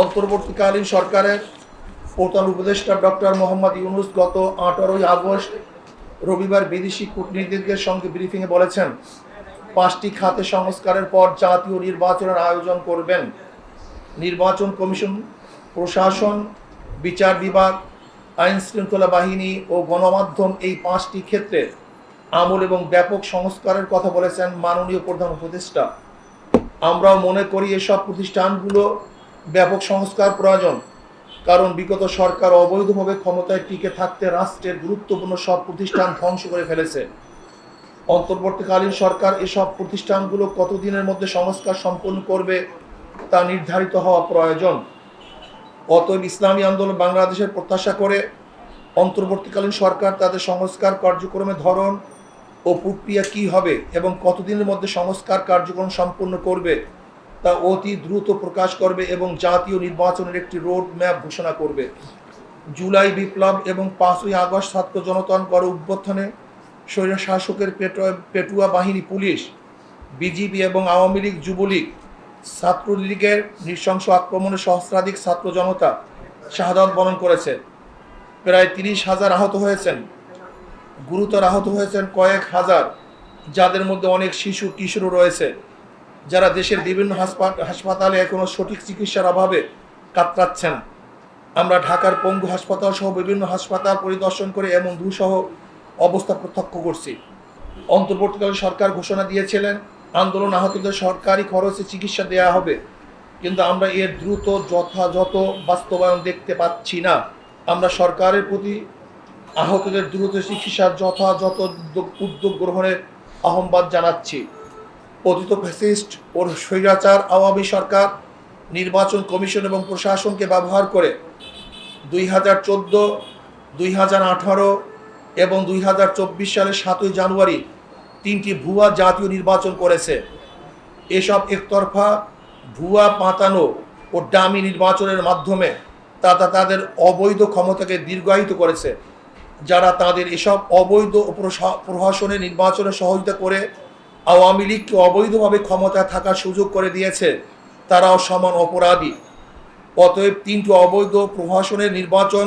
অন্তর্বর্তীকালীন সরকারের প্রধান উপদেষ্টা ডক্টর মোহাম্মদ ইউনুস গত আঠারোই আগস্ট রবিবার বিদেশি কূটনীতিকদের সঙ্গে ব্রিফিংয়ে বলেছেন, পাঁচটি খাতে সংস্কারের পর জাতীয় নির্বাচনের আয়োজন করবেন। নির্বাচন কমিশন, প্রশাসন, বিচার বিভাগ, আইন শৃঙ্খলা বাহিনী ও গণমাধ্যম এই পাঁচটি ক্ষেত্রে আমল এবং ব্যাপক সংস্কারের কথা বলেছেন মাননীয় প্রধান উপদেষ্টা। আমরাও মনে করি এসব প্রতিষ্ঠানগুলো ব্যাপক সংস্কার প্রয়োজন। কারণ বিগত সরকার অবৈধভাবে ক্ষমতায় টিকে থাকতে রাষ্ট্রের গুরুত্বপূর্ণ সব প্রতিষ্ঠান ধ্বংস করে ফেলেছে। অন্তর্বর্তীকালীন সরকার এসব প্রতিষ্ঠানগুলো কতদিনের মধ্যে সংস্কার সম্পন্ন করবে তা নির্ধারিত হওয়া প্রয়োজন। অতএব ইসলামী আন্দোলন বাংলাদেশের প্রত্যাশা করে অন্তর্বর্তীকালীন সরকার তাদের সংস্কার কার্যক্রমের ধরন ও প্রক্রিয়া কী হবে এবং কতদিনের মধ্যে সংস্কার কার্যক্রম সম্পন্ন করবে তা অতি দ্রুত প্রকাশ করবে এবং জাতীয় নির্বাচনের একটি রোড ম্যাপ ঘোষণা করবে। জুলাই বিপ্লব এবং পাঁচই আগস্ট ছাত্র জনতান গড় উদ্বোধনে স্বৈর শাসকের পেটুয়া বাহিনী, পুলিশ, বিজিবি এবং আওয়ামী লীগ, যুবলীগ, ছাত্রলীগের নৃশংস আক্রমণে সহস্রাধিক ছাত্র জনতা শাহাদত বরণ করেছে। প্রায় তিরিশ হাজার আহত হয়েছেন। গুরুতর আহত হয়েছেন কয়েক হাজার, যাদের মধ্যে অনেক শিশু, কিশোরও রয়েছে। যারা দেশের বিভিন্ন হাসপাতালে এখনও সঠিক চিকিৎসার অভাবে কাতরাচ্ছেন। আমরা ঢাকার পঙ্গু হাসপাতাল সহ বিভিন্ন হাসপাতাল পরিদর্শন করে এমন দুঃসহ অবস্থা প্রত্যক্ষ করছি। অন্তর্বর্তীকালে সরকার ঘোষণা দিয়েছিলেন, আন্দোলন আহতদের সরকারি খরচে চিকিৎসা দেওয়া হবে। কিন্তু আমরা এর দ্রুত, যথাযথ বাস্তবায়ন দেখতে পাচ্ছি না। আমরা সরকারের প্রতি আহতদের দ্রুত চিকিৎসার যথাযথ উদ্যোগ গ্রহণের আহ্বান জানাচ্ছি। পতিত ফ্যাসিস্ট ও স্বৈরাচার আওয়ামী সরকার, নির্বাচন কমিশন এবং প্রশাসনকে ব্যবহার করে দুই হাজার চোদ্দ, দুই হাজার আঠারো এবং দুই হাজার চব্বিশ সালের সাতই জানুয়ারি তিনটি ভুয়া জাতীয় নির্বাচন করেছে। এসব একতরফা ভুয়া, পাতানো ও ডামি নির্বাচনের মাধ্যমে তারা তাদের অবৈধ ক্ষমতাকে দীর্ঘায়িত করেছে, যারা তাদের এসব অবৈধ ও প্রশা- প্রশাসনের নির্বাচনে সহযোগিতা করে আওয়ামী লীগকে অবৈধভাবে ক্ষমতায় থাকার সুযোগ করে দিয়েছে। তারাও সমান অপরাধী। অতএব তিনটি অবৈধ প্রশাসনের নির্বাচন,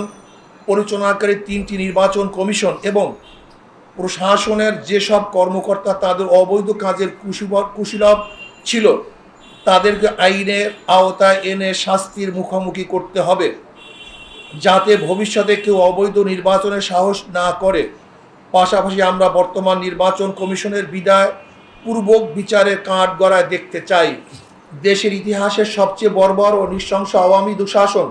পরিচালনাকারী তিনটি নির্বাচন কমিশন এবং প্রশাসনের যেসব কর্মকর্তা তাদের অবৈধ কাজের কুশীলভ ছিল, তাদেরকে আইনের আওতায় এনে শাস্তির মুখোমুখি করতে হবে। যাতে ভবিষ্যতে কেউ অবৈধ নির্বাচনের সাহস না করে। পাশাপাশি আমরা বর্তমান নির্বাচন কমিশনের বিদায় পূর্বক বিচারের কাঠ গড়ায় দেখতে চাই। দেশের ইতিহাসের সবচেয়ে বর্বর ও নৃশংস আওয়ামী দুঃশাসন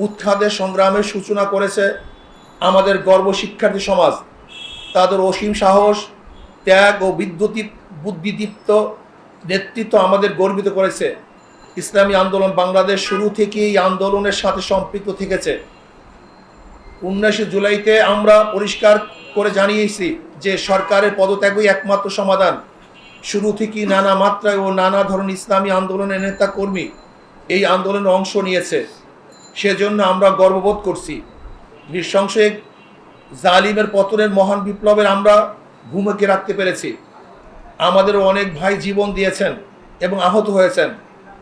উৎখাতের সংগ্রামের সূচনা করেছে আমাদের গর্ব শিক্ষার্থী সমাজ। তাদের অসীম সাহস, ত্যাগ ও বিদ্যুতিক বুদ্ধিদীপ্ত নেতৃত্ব আমাদের গর্বিত করেছে। ইসলামী আন্দোলন বাংলাদেশ শুরু থেকেই এই আন্দোলনের সাথে সম্পৃক্ত থেকেছে। উনিশে জুলাইতে আমরা পরিষ্কার করে জানিয়েছি যে সরকারের পদত্যাগই একমাত্র সমাধান। শুরু থেকেই নানা মাত্রায় ও নানা ধরনের ইসলামী আন্দোলনের নেতা কর্মী এই আন্দোলনে অংশ নিয়েছে। সেজন্য আমরা গর্ববোধ করছি। নৃশংস জালিমের পতনের মহান বিপ্লবের আমরা ভূমিকে রাখতে পেরেছি। আমাদেরও অনেক ভাই জীবন দিয়েছেন এবং আহত হয়েছেন।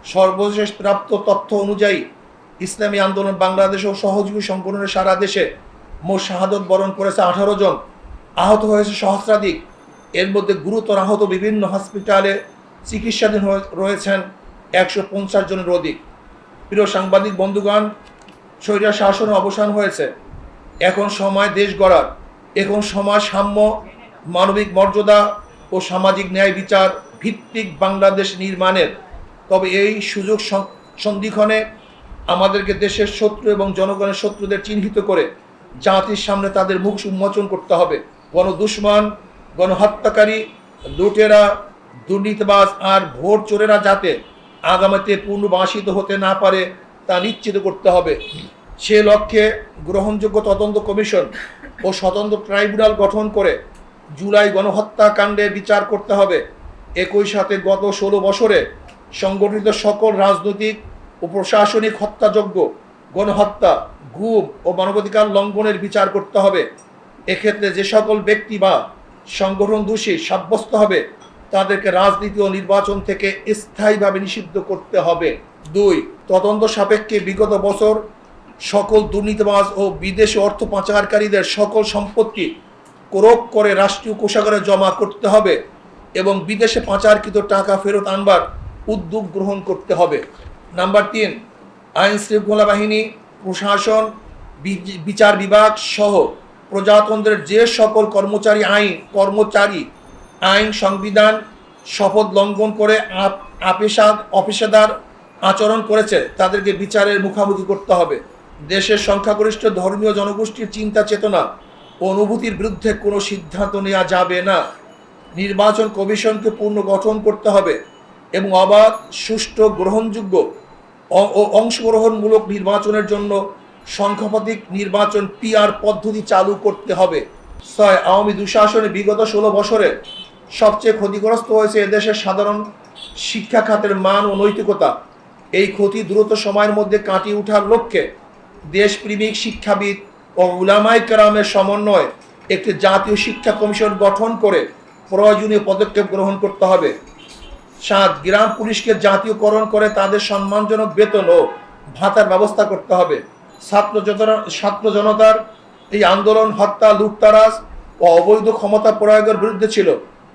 সর্বশেষ প্রাপ্ত তথ্য অনুযায়ী ইসলামী আন্দোলন বাংলাদেশ ও সহযোগী সংগঠনের সারা দেশে মোট শাহাদত বরণ করেছে আঠারো জন। আহত হয়েছে সহস্রাধিক। এর মধ্যে গুরুতর আহত বিভিন্ন হসপিটালে চিকিৎসাধীন রয়েছেন একশো পঞ্চাশ জনের অধিক। প্রিয় সাংবাদিক, বন্ধুগণ, স্বৈরা শাসনের অবসান হয়েছে। এখন সময় দেশ গড়ার। এখন সময় সাম্য, মানবিক মর্যাদা ও সামাজিক ন্যায় বিচার ভিত্তিক বাংলাদেশ নির্মাণের। তবে এই সুযোগ সন- সন্ধিক্ষণে আমাদেরকে দেশের শত্রু এবং জনগণের শত্রুদের চিহ্নিত করে জাতির সামনে তাদের মুখ উন্মোচন করতে হবে। গণদুশ্মন গণহত্যাকারী লুটেরা, দুর্নীতিবাজ আর ভোট চোরেরা যাতে আগামীতে পুনর্বাসিত হতে না পারে তা নিশ্চিত করতে হবে। সে লক্ষ্যে গ্রহণযোগ্য তদন্ত কমিশন ও স্বতন্ত্র ট্রাইব্যুনাল গঠন করে জুলাই গণহত্যাকাণ্ডের বিচার করতে হবে। একই সাথে গত ষোলো বছরে সংগঠিত সকল রাজনৈতিক ও প্রশাসনিক হত্যাযজ্ঞ, গণহত্যা, গুম ও মানবাধিকার লঙ্ঘনের বিচার করতে হবে। এক্ষেত্রে যে সকল ব্যক্তি বা সংগঠন দোষী সাব্যস্ত হবে। তাদেরকে রাজনীতি ও নির্বাচন থেকে স্থায়ীভাবে নিষিদ্ধ করতে হবে। দুই, তদন্ত সাপেক্ষে বিগত বছর সকল দুর্নীতিবাজ ও বিদেশি অর্থ পাচারকারীদের সকল সম্পত্তি ক্রোক করে রাষ্ট্রীয় কোষাগারে জমা করতে হবে এবং বিদেশে পাচারকৃত টাকা ফেরত আনবার উদ্যোগ গ্রহণ করতে হবে। নাম্বার তিন আইন শৃঙ্খলা বাহিনী, প্রশাসন বিচার বিভাগ সহ প্রজাতন্ত্রের যে সকল কর্মচারী, আইন কর্মচারী, আইন, সংবিধান, শপথ লঙ্ঘন করে আপ- আপেশাদ অপেশাদার আচরণ করেছে, তাদেরকে বিচারের মুখোমুখি করতে হবে। দেশের সংখ্যাগরিষ্ঠ ধর্মীয় জনগোষ্ঠীর চিন্তা চেতনা অনুভূতির বিরুদ্ধে কোনো সিদ্ধান্ত নেওয়া যাবে না। নির্বাচন কমিশনকে পূর্ণ গঠন করতে হবে এবং অবাধ, সুষ্ঠু, গ্রহণযোগ্য ও অংশগ্রহণমূলক নির্বাচনের জন্য সংখ্যাপতিক নির্বাচন পিআর পদ্ধতি চালু করতে হবে। ছয়, আওয়ামী দুঃশাসনে বিগত ষোলো বছরে সবচেয়ে ক্ষতিগ্রস্ত হয়েছে এদেশের সাধারণ শিক্ষা খাতের মান ও নৈতিকতা। এই ক্ষতি দ্রুত সময়ের মধ্যে কাটিয়ে ওঠার লক্ষ্যে দেশপ্রেমিক শিক্ষাবিদ ও উলামাই কেরামের সমন্বয়ে একটি জাতীয় শিক্ষা কমিশন গঠন করে প্রয়োজনীয় পদক্ষেপ গ্রহণ করতে হবে। সাত, গ্রাম পুলিশকে জাতীয়করণ করে তাদের সম্মানজনক বেতন ও ভাতার ব্যবস্থা করতে হবে। ছাত্র ছাত্র জনতার এই আন্দোলন, হত্যা, লুটতারাজ ও অবৈধ ক্ষমতা প্রয়োগের বিরুদ্ধে ছিল।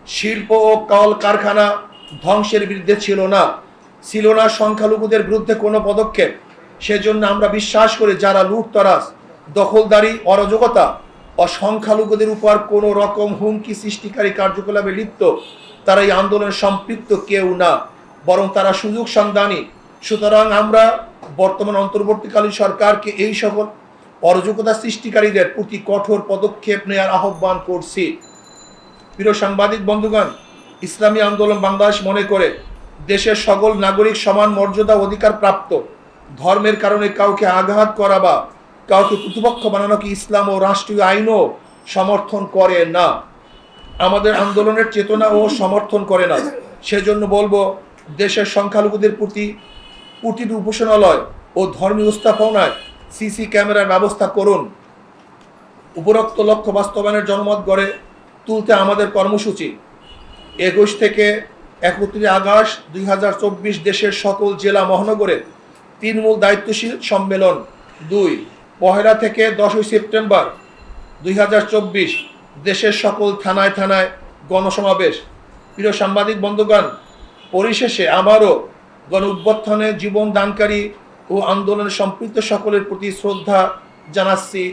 শিল্প ও কল কারখানা ধ্বংসের বিরুদ্ধে ছিল না। ছিল না সংখ্যালঘুদের বিরুদ্ধে কোনো পদক্ষেপ। সেজন্য আমরা বিশ্বাস করি যারা লুটতরাজ, দখলদারি, অরাজকতা ও সংখ্যালঘুদের উপর কোনো রকম হুমকি সৃষ্টিকারী কার্যকলাপে লিপ্ত, তারা এই আন্দোলনে সম্পৃক্ত কেউ না। বরং তারা সুযোগ সন্ধানী। সুতরাং আমরা বর্তমান অন্তর্বর্তীকালীন সরকারকে এই সকল অরাজকতা সৃষ্টিকারীদের প্রতি কঠোর পদক্ষেপ নেওয়ার আহ্বান করছি। প্রিয় সাংবাদিক বন্ধুগণ, ইসলামী আন্দোলন বাংলাদেশ মনে করে দেশের সকল নাগরিক সমান মর্যাদা অধিকার প্রাপ্ত। ধর্মের কারণে কাউকে আঘাত করা বা কাউকে প্রতিপক্ষ বানানো কি ইসলাম ও রাষ্ট্রীয় আইনও সমর্থন করে না। আমাদের আন্দোলনের চেতনা ও সমর্থন করে না। সেজন্য বলব, দেশের সংখ্যালঘুদের প্রতি প্রতিটি উপাসনালয় ও ধর্মীয় স্থাপনায় সিসি ক্যামেরার ব্যবস্থা করুন। উপরোক্ত লক্ষ্য বাস্তবায়নের জনমত গড়ে তুলতে আমাদের কর্মসূচি। একুশ থেকে একত্রিশ আগস্ট দুই হাজার চব্বিশ দেশের সকল জেলা মহানগরে তৃণমূল দায়িত্বশীল সম্মেলন। দুই, পহেলা থেকে দশই সেপ্টেম্বর দুই হাজার চব্বিশ দেশের সকল থানায় থানায় গণসমাবেশ। প্রিয় সাংবাদিক, বন্ধুগণ, পরিশেষে আবারও গণ উদ্বোধনে জীবন দানকারী ও আন্দোলনে সম্পৃক্ত সকলের প্রতি শ্রদ্ধা জানাচ্ছি।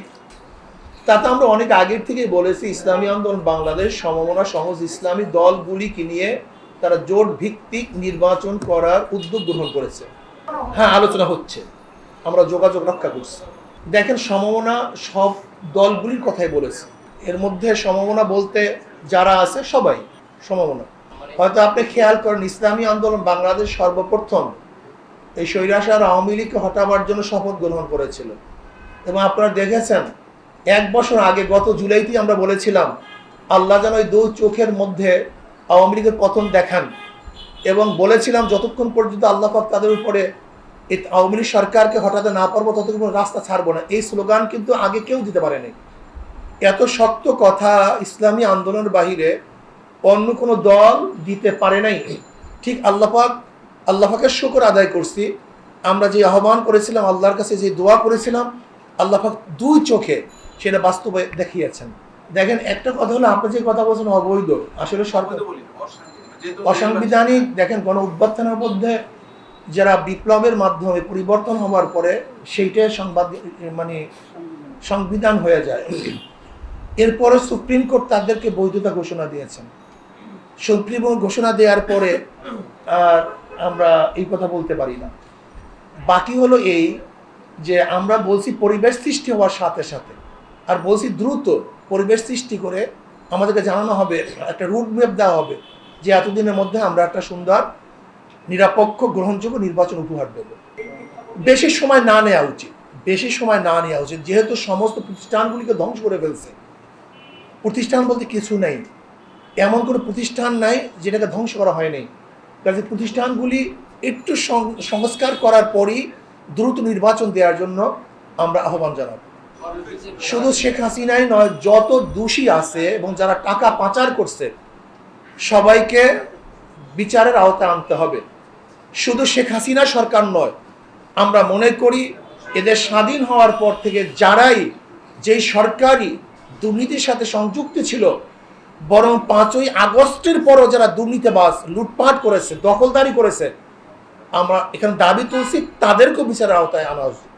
তাতে আমরা অনেক আগের থেকেই বলেছি, ইসলামী আন্দোলন বাংলাদেশ সমমনা সহজ ইসলামী দলগুলিকে নিয়ে তারা জোট ভিত্তিক নির্বাচন করার উদ্যোগ গ্রহণ করেছে। হ্যাঁ আলোচনা হচ্ছে। আমরা যোগাযোগ রক্ষা করছি। দেখেন, সমমনা সব দলগুলির কথাই বলেছে। এর মধ্যে সমমনা বলতে যারা আছে সবাই সমমনা। হয়তো আপনি খেয়াল করেন, ইসলামী আন্দোলন বাংলাদেশ সর্বপ্রথম এই স্বৈরাচার আওয়ামী লীগকে হটাবার জন্য শপথ গ্রহণ করেছিল। এবং আপনারা দেখেছেন, এক বছর আগে গত জুলাইতেই আমরা বলেছিলাম, আল্লাহ যেন ওই দু চোখের মধ্যে আওয়ামী লীগের পতন দেখান। এবং বলেছিলাম, যতক্ষণ পর্যন্ত আল্লাহ পাক তাদের উপরে আওয়ামী লীগ সরকারকে হটাতে না পারব, ততক্ষণ রাস্তা ছাড়বো না। এই স্লোগান কিন্তু আগে কেউ দিতে পারেনি। এত শক্ত কথা ইসলামী আন্দোলনের বাহিরে অন্য কোনো দল দিতে পারে নাই। ঠিক আল্লাপাক আল্লাহাকের শুকর আদায় করছি। আমরা যে আহ্বান করেছিলাম আল্লাহর কাছে যে দোয়া করেছিলাম আল্লাহাক দুই চোখে সেটা বাস্তবে দেখিয়েছেন। দেখেন একটা কথা হলো আপনি যে কথা বলছেন অবৈধ। আসলে সরকার অসাংবিধানিক দেখেন গণ অভ্যর্থনের মধ্যে যারা বিপ্লবের মাধ্যমে পরিবর্তন হওয়ার পরে সেইটাই সংবাদ মানে সংবিধান হয়ে যায়। এরপরে সুপ্রিম কোর্ট তাদেরকে বৈধতা ঘোষণা দিয়েছেন। সুপ্রিম ঘোষণা দেওয়ার পরে আর আমরা এই কথা বলতে পারি না। বাকি হলো এই যে আমরা বলছি পরিবেশ সৃষ্টি হওয়ার সাথে সাথে, আর বলছি দ্রুত পরিবেশ সৃষ্টি করে আমাদেরকে জানানো হবে, একটা রুট ম্যাপ দেওয়া হবে যে এতদিনের মধ্যে আমরা একটা সুন্দর, নিরপেক্ষ, গ্রহণযোগ্য নির্বাচন উপহার দেব। বেশি সময় না নেওয়া উচিত, বেশি সময় না নেওয়া উচিত। যেহেতু সমস্ত প্রতিষ্ঠানগুলিকে ধ্বংস করে ফেলছে, প্রতিষ্ঠান বলতে কিছু নেই। এমন কোনো প্রতিষ্ঠান নাই যেটাকে ধ্বংস করা হয়নি। কাজে প্রতিষ্ঠানগুলি একটু সংস্কার করার পরই দ্রুত নির্বাচন দেওয়ার জন্য আমরা আহ্বান জানাব। শুধু শেখ হাসিনাই নয়, যত দোষী আছে এবং যারা টাকা পাচার করছে, সবাইকে বিচারের আওতায় আনতে হবে। শুধু শেখ হাসিনা সরকার নয়, আমরা মনে করি এদের স্বাধীন হওয়ার পর থেকে যারাই যেই সরকারি দুর্নীতির সাথে সংযুক্ত ছিল বরং পাঁচই আগস্টের পরও যারা দুর্নীতিবাজ লুটপাট করেছে, দখলদারি করেছে, আমরা এখানে দাবি তুলছি, তাদেরকেও বিচারের আওতায় আনা